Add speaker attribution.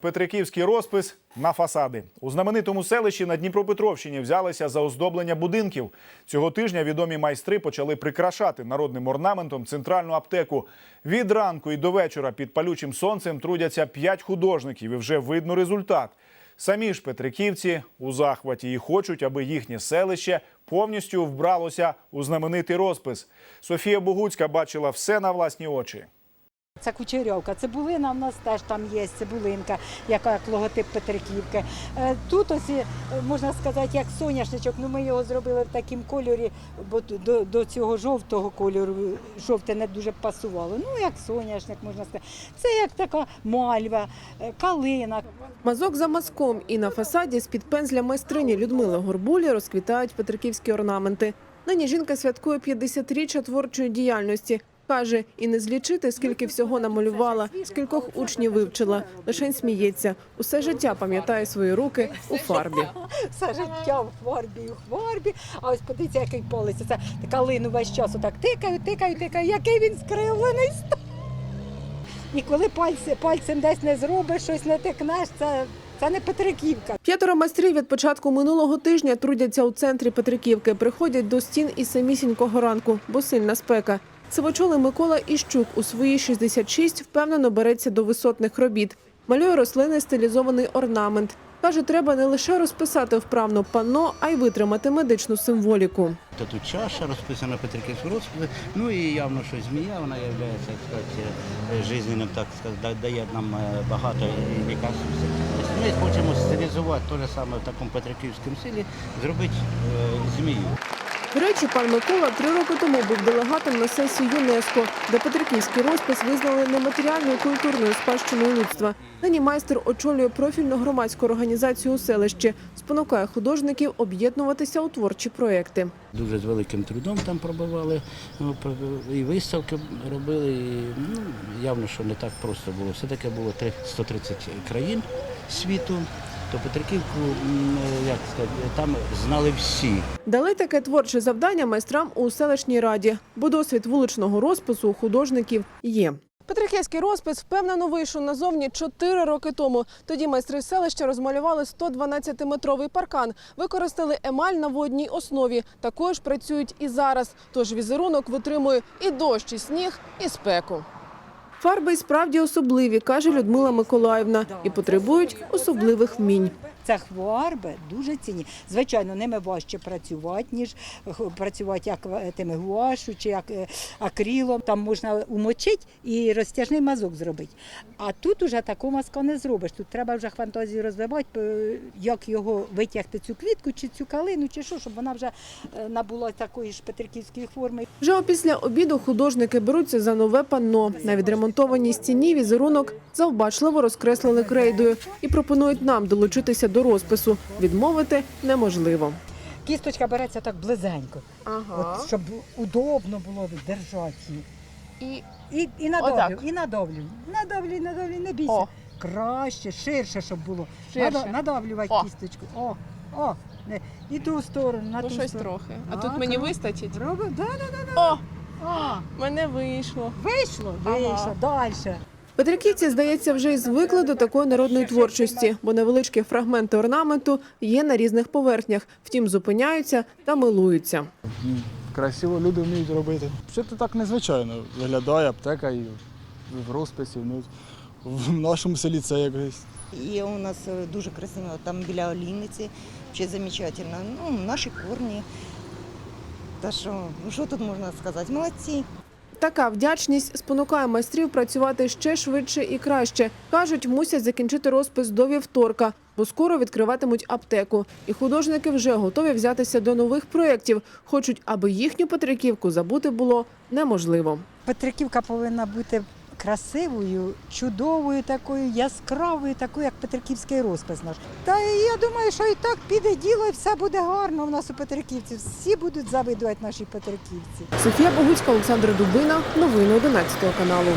Speaker 1: Петриківський розпис на фасади у знаменитому селищі на Дніпропетровщині взялися за оздоблення будинків. Цього тижня відомі майстри почали прикрашати народним орнаментом центральну аптеку. Від ранку і до вечора під палючим сонцем трудяться п'ять художників, і вже видно результат. Самі ж петриківці у захваті і хочуть, аби їхнє селище повністю вбралося у знаменитий розпис. Софія Богуцька бачила все на власні очі.
Speaker 2: Це кучерьовка, цибулина в нас теж там є, цибулинка, яка як логотип Петриківки. Е, Тут ось, е, можна сказати, як соняшничок, ну ми його зробили в такому кольорі, бо до, до цього жовтого кольору, жовте не дуже пасувало. Ну, як соняшник, можна сказати. Це як така мальва, е, калина.
Speaker 3: Мазок за мазком і на фасаді з-під пензля майстрині Людмили Горбулі розквітають петриківські орнаменти. Нині жінка святкує 50-річчя творчої діяльності. Каже, і не злічити, скільки всього намалювала, скількох учнів вивчила. Лишень сміється. Усе життя пам'ятає свої руки у фарбі.
Speaker 2: Все життя в фарбі, і в фарбі. А ось подивіться, який палець. Це калину весь час отак тикаю, тикаю, тикаю, який він скривлений. І коли пальці, пальцем десь не зробиш, щось не тикнеш, це, це не Петриківка.
Speaker 3: П'ятеро майстрів від початку минулого тижня трудяться у центрі Петриківки. Приходять до стін із самісінького ранку, бо сильна спека. Сивочолий Микола Іщук у свої 66 впевнено береться до висотних робіт. Малює рослини стилізований орнамент. Каже, треба не лише розписати вправно панно, а й витримати медичну символіку.
Speaker 4: Та тут чаша розписана Петриківську розписи. Ну і явно, що змія, вона є, жизненним, так сказати, дає нам е, багато лікарств. Ми хочемо стилізувати те саме в такому Петриківському стилі, зробити е, змію.
Speaker 3: До речі, пан Микола три роки тому був делегатом на сесії ЮНЕСКО, де Петриківський розпис визнали нематеріальною культурною спадщиною людства. Нині майстер очолює профільну громадську організацію у селищі, спонукає художників об'єднуватися у творчі проекти.
Speaker 4: Дуже з великим трудом там пробивали, ну, і виставки робили. І, ну, явно, що не так просто було. Все-таки було три- 130 країн світу. То Петриківку, як сказати, там знали всі.
Speaker 3: Дали таке творче завдання майстрам у селищній раді, бо досвід вуличного розпису у художників є. Петриківський розпис впевнено вийшов назовні чотири роки тому. Тоді майстри селища розмалювали 112-метровий паркан, використали емаль на водній основі. Також працюють і зараз. Тож візерунок витримує і дощ, і сніг, і спеку. Фарби й справді особливі, каже Людмила Миколаївна, і потребують особливих вмінь.
Speaker 2: Це хварби дуже цінні. Звичайно, ними важче працювати, ніж працювати як е, тими гуашу чи як е, акрилом. Там можна умочити і розтяжний мазок зробити. А тут уже такого мазка не зробиш. Тут треба вже фантазію розвивати, е, як його витягти цю квітку, чи цю калину, чи що, щоб вона вже е, набула такої ж петриківської форми.
Speaker 3: Вже опісля обіду художники беруться за нове панно. На відремонтованій стіні візерунок завбачливо розкреслили крейдою і пропонують нам долучитися до розпису. Відмовити неможливо.
Speaker 2: Кісточка береться так близенько, от, щоб удобно було держати її.
Speaker 3: І
Speaker 2: І, і надавлю,
Speaker 3: Отак.
Speaker 2: і надавлю. Надавлю, надавлю, не бійся.
Speaker 3: О.
Speaker 2: Краще, ширше, щоб було.
Speaker 3: Ширше.
Speaker 2: Надо- надавлювати
Speaker 3: О.
Speaker 2: кісточку. О, о, не. І ту сторону, на
Speaker 3: ну
Speaker 2: ту
Speaker 3: щось
Speaker 2: сторону.
Speaker 3: трохи. А
Speaker 2: А,
Speaker 3: тут мені
Speaker 2: так.
Speaker 3: вистачить.
Speaker 2: Роби, да, да, да.
Speaker 3: О, мене вийшло.
Speaker 2: вийшло,
Speaker 3: Ага.
Speaker 2: вийшло, далі.
Speaker 3: Петриківці, здається, вже й звикли до такої народної творчості, бо невеличкі фрагменти орнаменту є на різних поверхнях. Втім, зупиняються та милуються.
Speaker 5: красиво люди вміють робити. Все це так незвичайно виглядає аптека і в розписі. Ну, в нашому селі це якось.
Speaker 6: Є у нас е, дуже красиво, там біля Олійниці, ще замечательно. Ну, наші корні. Та що, ну що тут можна сказати? Молодці.
Speaker 3: Така вдячність спонукає майстрів працювати ще швидше і краще. Кажуть, мусять закінчити розпис до вівторка, бо скоро відкриватимуть аптеку. І художники вже готові взятися до нових проєктів. Хочуть, аби їхню Петриківку забути було неможливо.
Speaker 2: Петриківка повинна бути красивою, чудовою, такою, яскравою, такою, як Петриківський розпис наш. Та я думаю, що і так піде діло, і все буде гарно у нас у Петриківці. Всі будуть завидувати наші Петриківці.
Speaker 3: Софія Богуцька, Олександр Дубина. Новини 11 каналу.